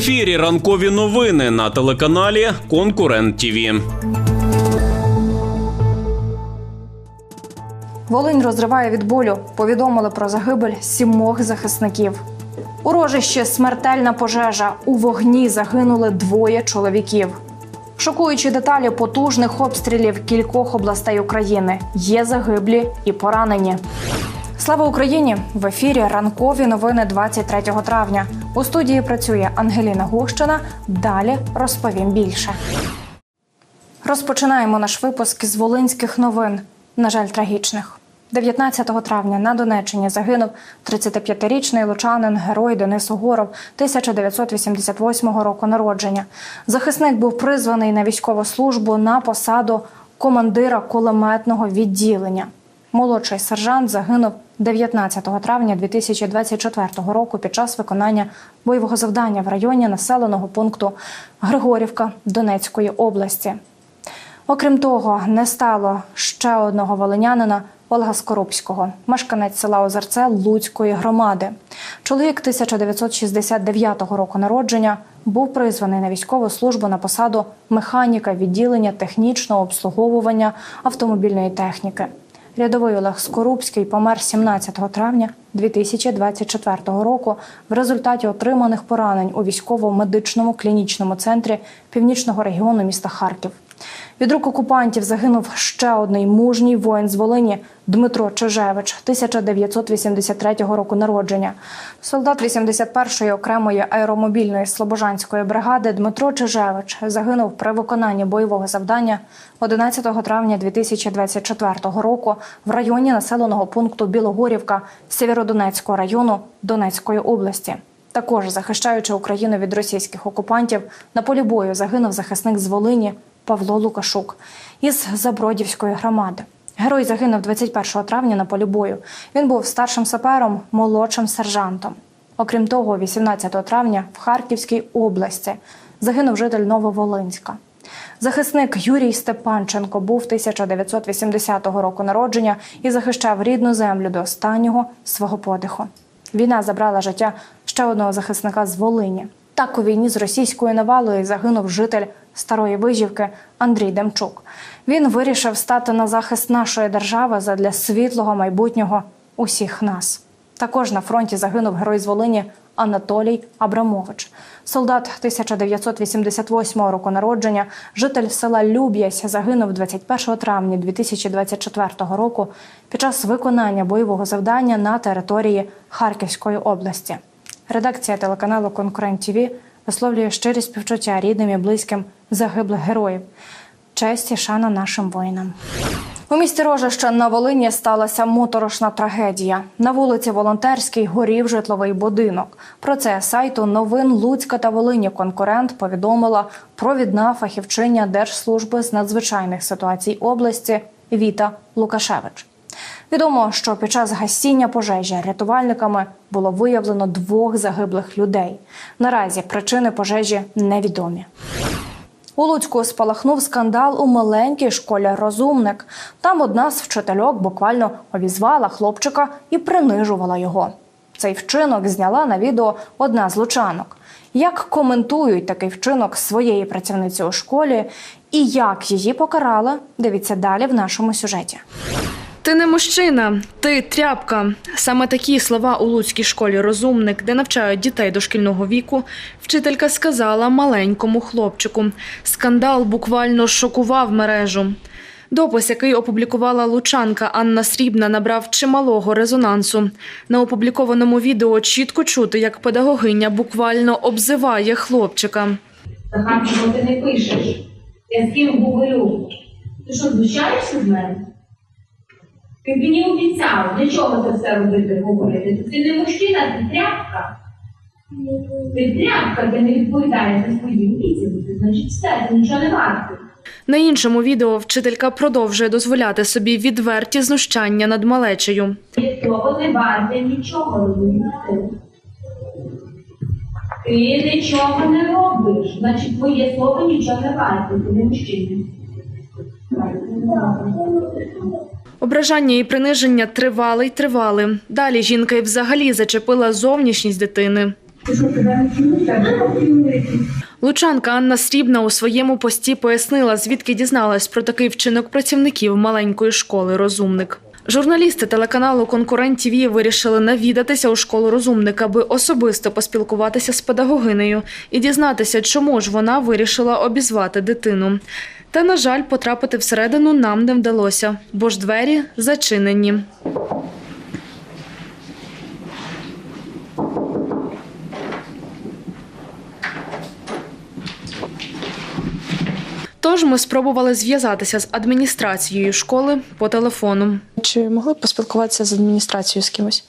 ефірі ранкові новини на телеканалі Конкурент ТІВІ. Волинь розриває від болю. Повідомили про загибель сімох захисників. У рожищі смертельна пожежа. У вогні загинули двоє чоловіків. Шокуючі деталі потужних обстрілів кількох областей України. Є загиблі і поранені. Слава Україні! В ефірі ранкові новини 23 травня. У студії працює Ангеліна Гущина. Далі розповім більше. Розпочинаємо наш випуск з волинських новин. На жаль, трагічних. 19 травня на Донеччині загинув 35-річний лучанин, герой Денис Угоров 1988 року народження. Захисник був призваний на військову службу на посаду командира кулеметного відділення. Молодший сержант загинув 19 травня 2024 року під час виконання бойового завдання в районі населеного пункту Григорівка Донецької області. Окрім того, не стало ще одного волинянина Олега Скоробського, мешканець села Озерце Луцької громади. Чоловік 1969 року народження був призваний на військову службу на посаду механіка відділення технічного обслуговування автомобільної техніки. Рядовий Олег Скорубський помер 17 травня 2024 року в результаті отриманих поранень у військово-медичному клінічному центрі північного регіону міста Харків. Від рук окупантів загинув ще один мужній воїн з Волині Дмитро Чижевич, 1983 року народження. Солдат 81-ї окремої аеромобільної слобожанської бригади Дмитро Чижевич загинув при виконанні бойового завдання 11 травня 2024 року в районі населеного пункту Білогорівка Сєвєродонецького району Донецької області. Також захищаючи Україну від російських окупантів, на полі бою загинув захисник з Волині Павло Лукашук із Забродівської громади. Герой загинув 21 травня на полі бою. Він був старшим сапером, молодшим сержантом. Окрім того, 18 травня в Харківській області загинув житель Нововолинська. Захисник Юрій Степанченко був 1980 року народження і захищав рідну землю до останнього свого подиху. Війна забрала життя ще одного захисника з Волині. Так у війні з російською навалою загинув житель Старої Вижівки Андрій Демчук. Він вирішив стати на захист нашої держави задля світлого майбутнього усіх нас. Також на фронті загинув герой з Волині Анатолій Абрамович, солдат 1988 року народження, житель села Люб'ясь, загинув 21 травня 2024 року під час виконання бойового завдання на території Харківської області. Редакція телеканалу Конкурент ТВ висловлює щирі співчуття рідним і близьким загиблих героїв. Честь і шана нашим воїнам. У місті Рожище на Волині сталася моторошна трагедія. На вулиці Волонтерській горів житловий будинок. Про це сайту новин Луцька та Волині конкурент повідомила провідна фахівчиня Держслужби з надзвичайних ситуацій області Віта Лукашевич. Відомо, що під час гасіння пожежі рятувальниками було виявлено двох загиблих людей. Наразі причини пожежі невідомі. У Луцьку спалахнув скандал у маленькій школі Розумник. Там одна з вчительок буквально обізвала хлопчика і принижувала його. Цей вчинок зняла на відео одна з лучанок. Як коментують такий вчинок своєї працівниці у школі і як її покарали, дивіться далі в нашому сюжеті. Ти не мужчина, ти тряпка. Саме такі слова у Луцькій школі розумник, де навчають дітей дошкільного віку, вчителька сказала маленькому хлопчику. Скандал буквально шокував мережу. Допис, який опублікувала лучанка Анна Срібна, набрав чималого резонансу. На опублікованому відео чітко чути, як педагогиня буквально обзиває хлопчика. Захарченко, ти не пишеш. Я з ким говорю. Ти що, знущаєшся з мене? Ти мені обіцяв, для чого це все робити, говорити? Ти не мужчина, ти тряпка. Ти тряпка, ти не відповідаєш за свої обіцянки. Значить, все, ти нічого не вартий. На іншому відео вчителька продовжує дозволяти собі відверті знущання над малечею. Ти того не варте нічого розумієш. Ти нічого не робиш, значить твоє слово нічого не варте, ти не мужчина. Ображання і приниження тривали й тривали. Далі жінка й взагалі зачепила зовнішність дитини. Лучанка Анна Срібна у своєму пості пояснила, звідки дізналась про такий вчинок працівників маленької школи Розумник. Журналісти телеканалу Конкурент ТІВІ вирішили навідатися у школу розумник, аби особисто поспілкуватися з педагогинею і дізнатися, чому ж вона вирішила обізвати дитину. Та, на жаль, потрапити всередину нам не вдалося, бо ж двері зачинені. Тож ми спробували зв'язатися з адміністрацією школи по телефону. Чи могли б поспілкуватися з адміністрацією з кимось?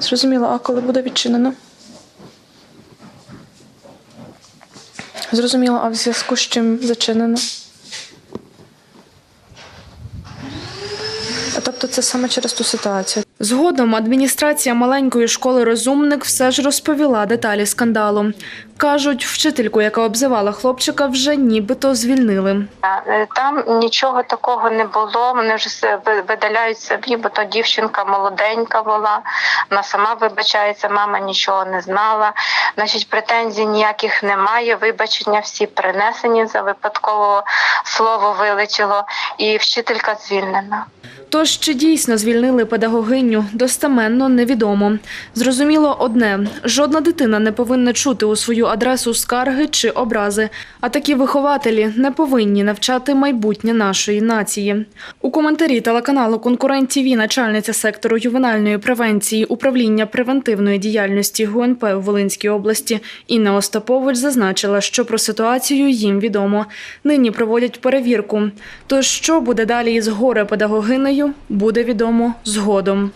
Зрозуміло, а коли буде відчинено? Зрозуміло, а в зв'язку з чим зачинено? Тобто це саме через ту ситуацію. Згодом адміністрація маленької школи розумник все ж розповіла деталі скандалу. Кажуть, вчительку, яка обзивала хлопчика, вже нібито звільнили. Е, Там нічого такого не було. Вони вже бо то дівчинка молоденька була. Вона сама вибачається, мама нічого не знала. Значить, претензій ніяких немає. Вибачення всі принесені за випадково слово вилетіло, і вчителька звільнена. Тож чи дійсно звільнили педагогиню, достеменно невідомо. Зрозуміло одне: жодна дитина не повинна чути у свою адресу скарги чи образи. А такі вихователі не повинні навчати майбутнє нашої нації. У коментарі телеканалу Конкурент ТІВІ начальниця сектору ювенальної превенції управління превентивної діяльності ГУНП у Волинській області Інна Остапович зазначила, що про ситуацію їм відомо. Нині проводять перевірку. Тож, що буде далі із горе педагогинею, буде відомо згодом.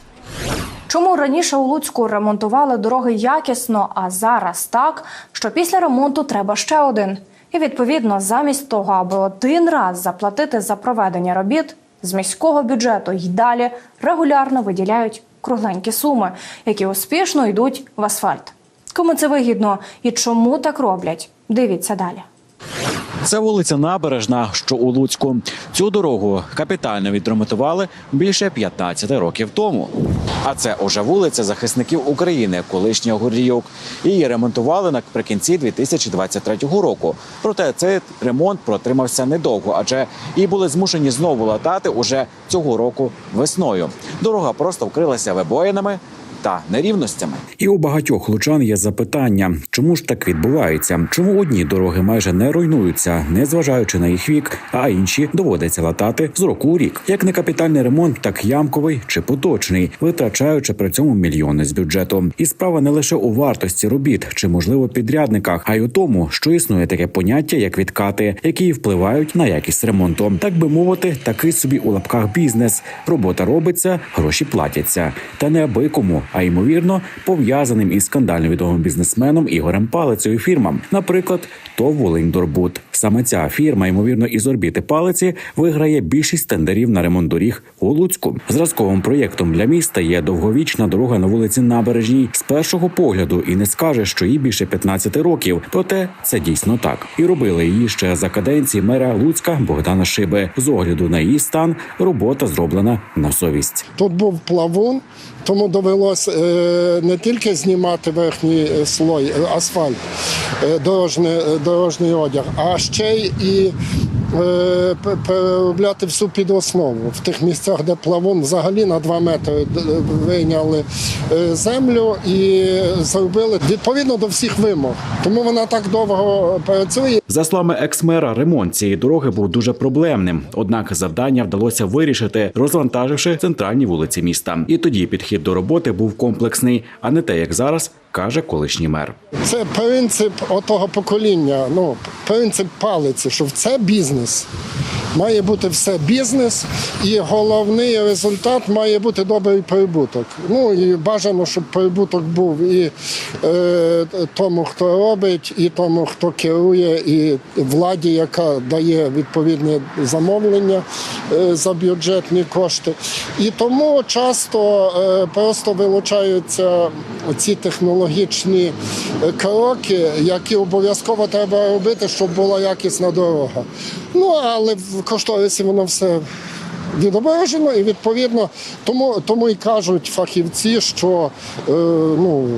Чому раніше у Луцьку ремонтували дороги якісно, а зараз так, що після ремонту треба ще один? І відповідно, замість того, аби один раз заплатити за проведення робіт, з міського бюджету й далі регулярно виділяють кругленькі суми, які успішно йдуть в асфальт. Кому це вигідно і чому так роблять? Дивіться далі. Це вулиця Набережна, що у Луцьку. Цю дорогу капітально відремонтували більше 15 років тому. А це уже вулиця захисників України, колишній Гордіюк. Її ремонтували наприкінці 2023 року. Проте цей ремонт протримався недовго, адже і були змушені знову латати уже цього року весною. Дорога просто вкрилася вибоїнами та нерівностями. І у багатьох лучан є запитання, чому ж так відбувається? Чому одні дороги майже не руйнуються, не зважаючи на їх вік, а інші доводиться латати з року у рік, як не капітальний ремонт, так ямковий чи поточний, витрачаючи при цьому мільйони з бюджету. І справа не лише у вартості робіт чи можливо підрядниках, а й у тому, що існує таке поняття, як відкати, які впливають на якість ремонту. Так би мовити, такий собі у лапках бізнес. Робота робиться, гроші платяться, та не аби кому, а ймовірно пов'язаним із скандально відомим бізнесменом Ігорем Палицею фірмам, наприклад, ТОВ «Волиньдорбуд». Саме ця фірма, ймовірно, із орбіти палиці виграє більшість тендерів на ремонт доріг у Луцьку. Зразковим проєктом для міста є довговічна дорога на вулиці Набережній. З першого погляду і не скаже, що їй більше 15 років. Проте це дійсно так. І робили її ще за каденції мера Луцька Богдана Шиби. З огляду на її стан робота зроблена на совість. Тут був плавун, тому довелося е, не тільки знімати верхній е, слой е, асфальт, дорожній, дорожній одяг, а ще й і е, переробляти всю підоснову в тих місцях, де плавун взагалі на 2 метри вийняли е, землю і зробили відповідно до всіх вимог. Тому вона так довго працює. За словами екс-мера, ремонт цієї дороги був дуже проблемним. Однак завдання вдалося вирішити, розвантаживши центральні вулиці міста. І тоді підхід до роботи був комплексний, а не те, як зараз каже колишній мер. Це принцип отого покоління. Ну, принцип палиці, що в це бізнес. Має бути все бізнес, і головний результат має бути добрий прибуток. Ну і бажано, щоб прибуток був і е, тому, хто робить, і тому, хто керує, і владі, яка дає відповідні замовлення е, за бюджетні кошти. І тому часто е, просто вилучаються ці технологічні е, кроки, які обов'язково треба робити, щоб була якісна дорога. Ну але в кошторисі воно все відображено, і відповідно тому, тому і кажуть фахівці, що е, ну,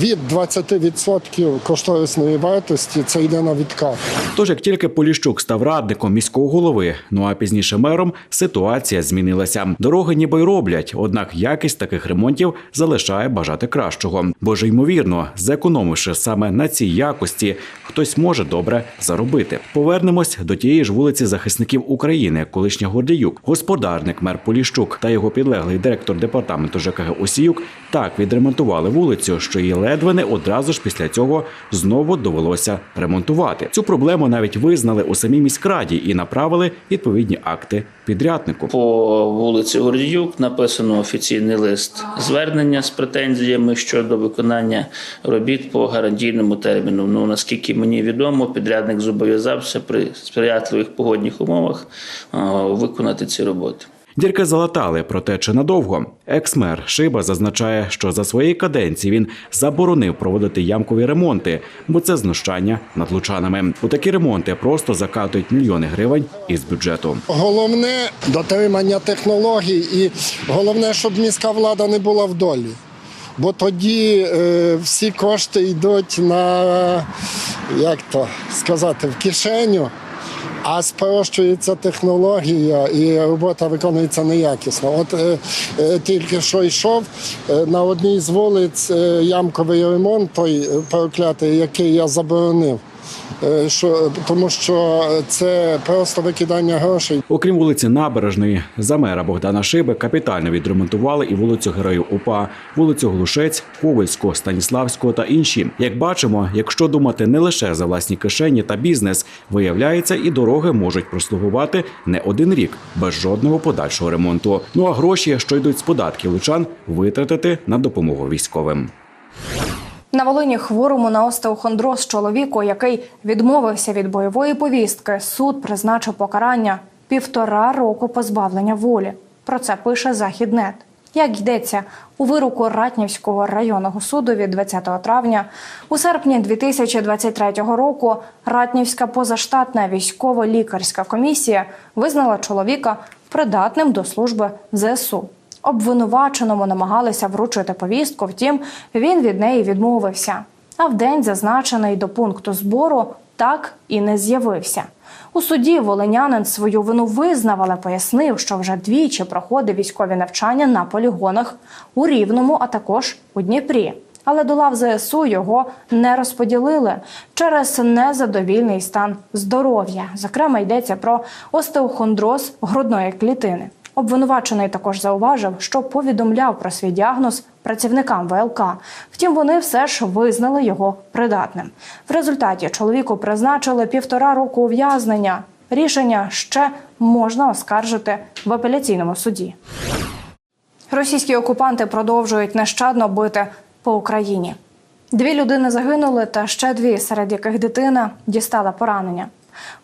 від 20% кошторисної вартості це йде на відкат. Тож, як тільки Поліщук став радником міського голови, ну а пізніше мером, ситуація змінилася. Дороги ніби й роблять, однак якість таких ремонтів залишає бажати кращого. Бо ж ймовірно, зекономивши саме на цій якості, хтось може добре заробити. Повернемось до тієї ж вулиці захисників України, колишня Гордіюк, господарник мер Поліщук та його підлеглий директор департаменту ЖКГ Осіюк так відремонтували вулицю, що її ледве не одразу ж після цього знову довелося ремонтувати. Цю проблему навіть визнали у самій міськраді і направили відповідні акти підряднику. По вулиці Гордіюк написано офіційний лист звернення з претензіями щодо виконання робіт по гарантійному терміну. Ну наскільки мені відомо, підрядник зобов'язався при сприятливих погодних умовах виконати ці роботи. Дірки залатали, проте чи надовго. Екс-мер Шиба зазначає, що за своєї каденції він заборонив проводити ямкові ремонти, бо це знущання над лучанами. У такі ремонти просто закатують мільйони гривень із бюджету. Головне дотримання технологій, і головне, щоб міська влада не була в долі. Бо тоді е, всі кошти йдуть на як то сказати, в кишеню, а спрощується технологія і робота виконується неякісно. От е, е, тільки що йшов е, на одній з вулиць е, ямковий ремонт, той е, проклятий, який я заборонив. Е, Що, тому що це просто викидання грошей. Окрім вулиці Набережної, за мера Богдана Шиби капітально відремонтували і вулицю Героїв УПА, вулицю Глушець, Ковальського, Станіславського та інші. Як бачимо, якщо думати не лише за власні кишені та бізнес, виявляється, і дороги можуть прослугувати не один рік без жодного подальшого ремонту. Ну а гроші, що йдуть з податків лучан, витратити на допомогу військовим. На Волині хворому на остеохондроз чоловіку, який відмовився від бойової повістки, суд призначив покарання півтора року позбавлення волі. Про це пише Західнет. Як йдеться у вироку Ратнівського районного суду від 20 травня, у серпні 2023 року Ратнівська позаштатна військово-лікарська комісія визнала чоловіка придатним до служби в ЗСУ. Обвинуваченому намагалися вручити повістку, втім він від неї відмовився. А в день, зазначений до пункту збору, так і не з'явився. У суді волинянин свою вину визнав, але пояснив, що вже двічі проходив військові навчання на полігонах у Рівному, а також у Дніпрі. Але до лав ЗСУ його не розподілили через незадовільний стан здоров'я. Зокрема, йдеться про остеохондроз грудної клітини. Обвинувачений також зауважив, що повідомляв про свій діагноз працівникам ВЛК. Втім, вони все ж визнали його придатним. В результаті чоловіку призначили півтора року ув'язнення. Рішення ще можна оскаржити в апеляційному суді. Російські окупанти продовжують нещадно бити по Україні. Дві людини загинули, та ще дві, серед яких дитина дістала поранення.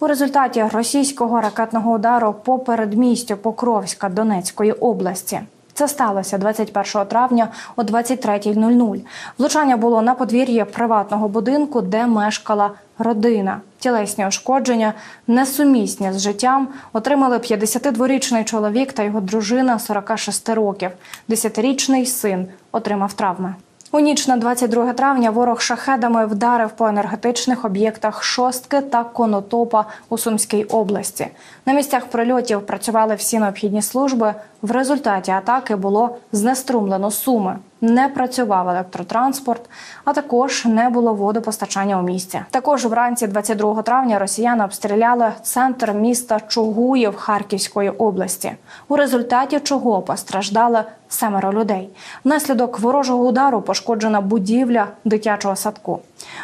У результаті російського ракетного удару по передмістю Покровська Донецької області. Це сталося 21 травня о 23.00. Влучання було на подвір'ї приватного будинку, де мешкала родина. Тілесні ушкодження, несумісні з життям, отримали 52-річний чоловік та його дружина 46 років. 10-річний син отримав травми. У ніч на 22 травня ворог шахедами вдарив по енергетичних об'єктах Шостки та Конотопа у Сумській області. На місцях прильотів працювали всі необхідні служби. В результаті атаки було знеструмлено суми. Не працював електротранспорт, а також не було водопостачання у місті. Також вранці 22 травня росіяни обстріляли центр міста Чугуїв Харківської області, у результаті чого постраждали семеро людей. Внаслідок ворожого удару пошкоджена будівля дитячого садку.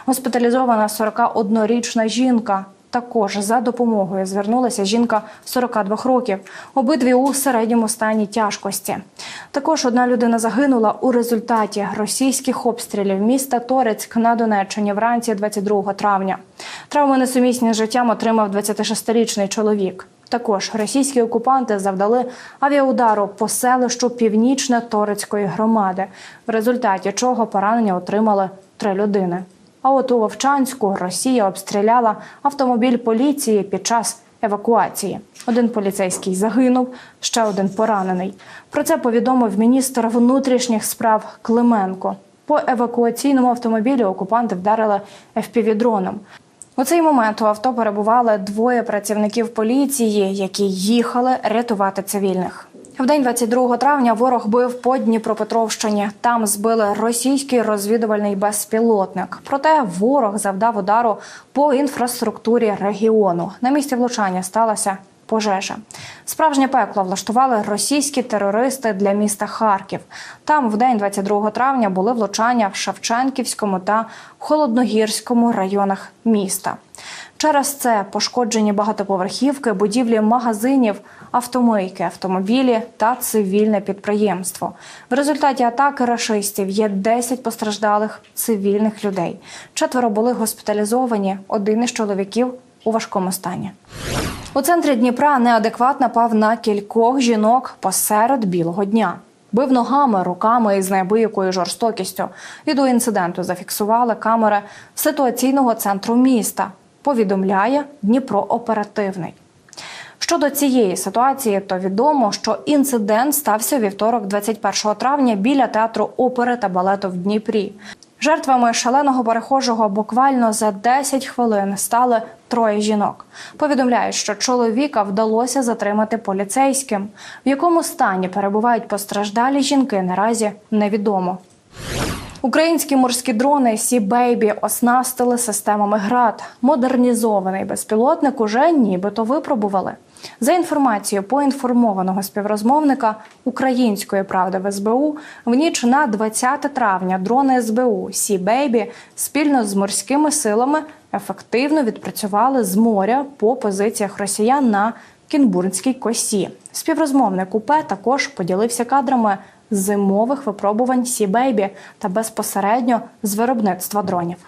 Госпіталізована 41-річна жінка. Також за допомогою звернулася жінка 42 років. Обидві у середньому стані тяжкості. Також одна людина загинула у результаті російських обстрілів міста Торецьк на Донеччині вранці 22 травня. Травми несумісні з життям отримав 26-річний чоловік. Також російські окупанти завдали авіаудару по селищу Північне Торецької громади, в результаті чого поранення отримали три людини. А от у Вовчанську Росія обстріляла автомобіль поліції під час евакуації. Один поліцейський загинув, ще один поранений. Про це повідомив міністр внутрішніх справ Клименко. По евакуаційному автомобілі окупанти вдарили FPV-дроном. У цей момент у авто перебували двоє працівників поліції, які їхали рятувати цивільних. В день 22 травня ворог бив по Дніпропетровщині. Там збили російський розвідувальний безпілотник. Проте ворог завдав удару по інфраструктурі регіону. На місці влучання сталася пожежа. Справжнє пекло влаштували російські терористи для міста Харків. Там в день 22 травня були влучання в Шевченківському та Холодногірському районах міста. Через це пошкоджені багатоповерхівки, будівлі магазинів, автомийки, автомобілі та цивільне підприємство. В результаті атаки рашистів є 10 постраждалих цивільних людей. Четверо були госпіталізовані. Один із чоловіків у важкому стані. У центрі Дніпра неадекват напав на кількох жінок посеред білого дня. Бив ногами, руками і з неабиякою жорстокістю. Відео інциденту зафіксували камери ситуаційного центру міста. Повідомляє Дніпро оперативний. Щодо цієї ситуації, то відомо, що інцидент стався вівторок, 21 травня, біля театру опери та балету в Дніпрі. Жертвами шаленого перехожого буквально за 10 хвилин стали троє жінок. Повідомляють, що чоловіка вдалося затримати поліцейським. В якому стані перебувають постраждалі жінки, наразі невідомо. Українські морські дрони Сі Бейбі оснастили системами ГРАД. Модернізований безпілотник уже нібито випробували. За інформацією поінформованого співрозмовника української правди в СБУ, в ніч на 20 травня дрони СБУ Сі Бейбі спільно з морськими силами ефективно відпрацювали з моря по позиціях росіян на Кінбурнській косі. Співрозмовник УП також поділився кадрами зимових випробувань Сі Бейбі та безпосередньо з виробництва дронів.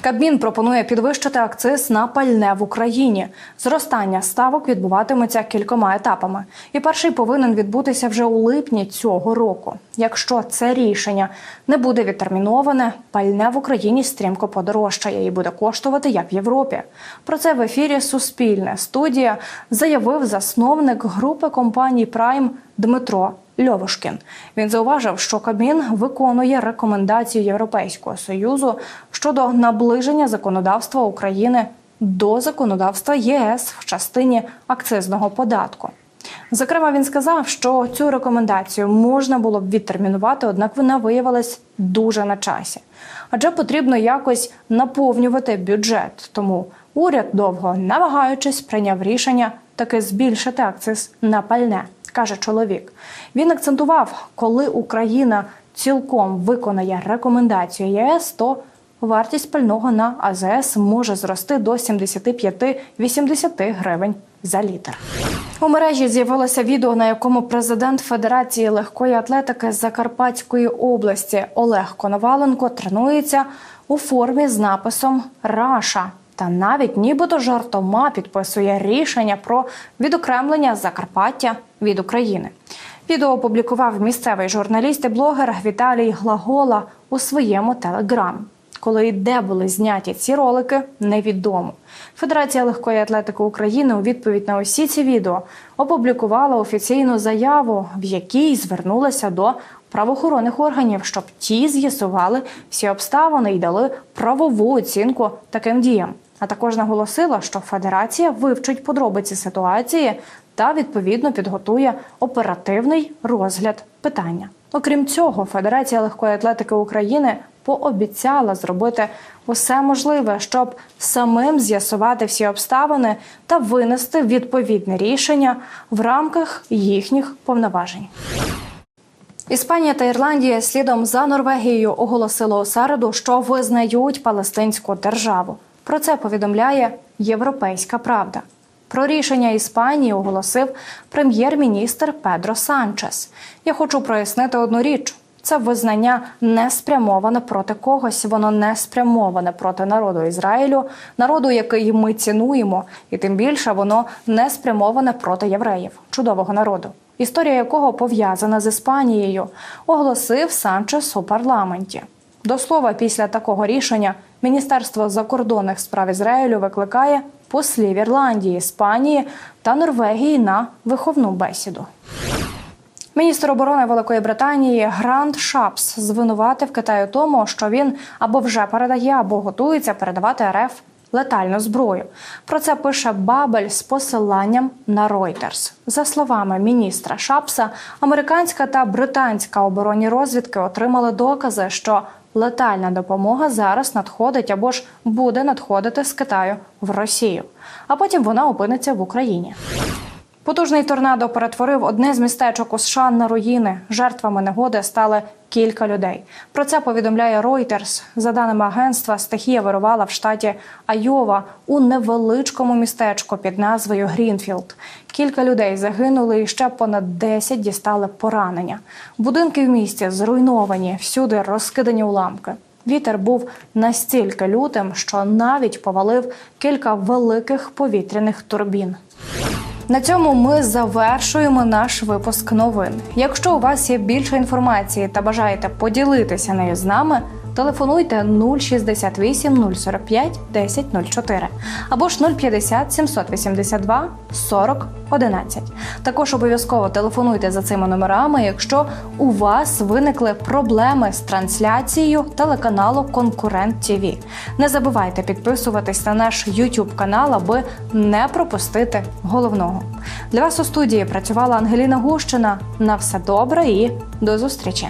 Кабмін пропонує підвищити акциз на пальне в Україні. Зростання ставок відбуватиметься кількома етапами, і перший повинен відбутися вже у липні цього року. Якщо це рішення не буде відтерміноване, пальне в Україні стрімко подорожчає і буде коштувати як в Європі. Про це в ефірі Суспільне студія заявив засновник групи компаній Прайм Дмитро Льовушкін. Він зауважив, що Кабмін виконує рекомендації Європейського союзу щодо наближення законодавства України до законодавства ЄС в частині акцизного податку. Зокрема, він сказав, що цю рекомендацію можна було б відтермінувати, однак вона виявилась дуже на часі. Адже потрібно якось наповнювати бюджет. Тому уряд довго не вагаючись прийняв рішення таки збільшити акциз на пальне, каже чоловік. Він акцентував, коли Україна цілком виконає рекомендацію ЄС, то вартість пального на АЗС може зрости до 75-80 гривень за літр. У мережі з'явилося відео, на якому президент Федерації легкої атлетики Закарпатської області Олег Коноваленко тренується у формі з написом Раша. Та навіть нібито жартома підписує рішення про відокремлення Закарпаття від України. Відео опублікував місцевий журналіст і блогер Віталій Глагола у своєму телеграм. Коли і де були зняті ці ролики, невідомо. Федерація легкої атлетики України у відповідь на усі ці відео опублікувала офіційну заяву, в якій звернулася до правоохоронних органів, щоб ті з'ясували всі обставини і дали правову оцінку таким діям. А також наголосила, що федерація вивчить подробиці ситуації та відповідно підготує оперативний розгляд питання. Окрім цього, Федерація легкої атлетики України пообіцяла зробити усе можливе, щоб самим з'ясувати всі обставини та винести відповідне рішення в рамках їхніх повноважень. Іспанія та Ірландія слідом за Норвегією оголосили у середу, що визнають палестинську державу. Про це повідомляє Європейська Правда. Про рішення Іспанії оголосив прем'єр-міністр Педро Санчес. Я хочу прояснити одну річ: це визнання не спрямоване проти когось, воно не спрямоване проти народу Ізраїлю, народу, який ми цінуємо, і тим більше воно не спрямоване проти євреїв, чудового народу, історія якого пов'язана з Іспанією, оголосив Санчес у парламенті. До слова, після такого рішення Міністерство закордонних справ Ізраїлю викликає послів Ірландії, Іспанії та Норвегії на виховну бесіду. Міністр оборони Великої Британії Грант Шапс звинуватив Китаю тому, що він або вже передає, або готується передавати РФ летальну зброю. Про це пише Бабель з посиланням на Reuters. За словами міністра Шапса, американська та британська оборонні розвідки отримали докази, що летальна допомога зараз надходить або ж буде надходити з Китаю в Росію, а потім вона опиниться в Україні. Потужний торнадо перетворив одне з містечок у США на руїни. Жертвами негоди стали кілька людей. Про це повідомляє Reuters. За даними агентства, стихія вирувала в штаті Айова у невеличкому містечку під назвою Грінфілд. Кілька людей загинули, і ще понад 10 дістали поранення. Будинки в місті зруйновані, всюди розкидані уламки. Вітер був настільки лютим, що навіть повалив кілька великих повітряних турбін. На цьому ми завершуємо наш випуск новин. Якщо у вас є більше інформації та бажаєте поділитися нею з нами, телефонуйте 068 045 1004 або ж 050 782 40 11. Також обов'язково телефонуйте за цими номерами, якщо у вас виникли проблеми з трансляцією телеканалу Конкурент ТІВІ. Не забувайте підписуватись на наш YouTube канал, аби не пропустити головного. Для вас у студії працювала Ангеліна Гущина. На все добре і до зустрічі!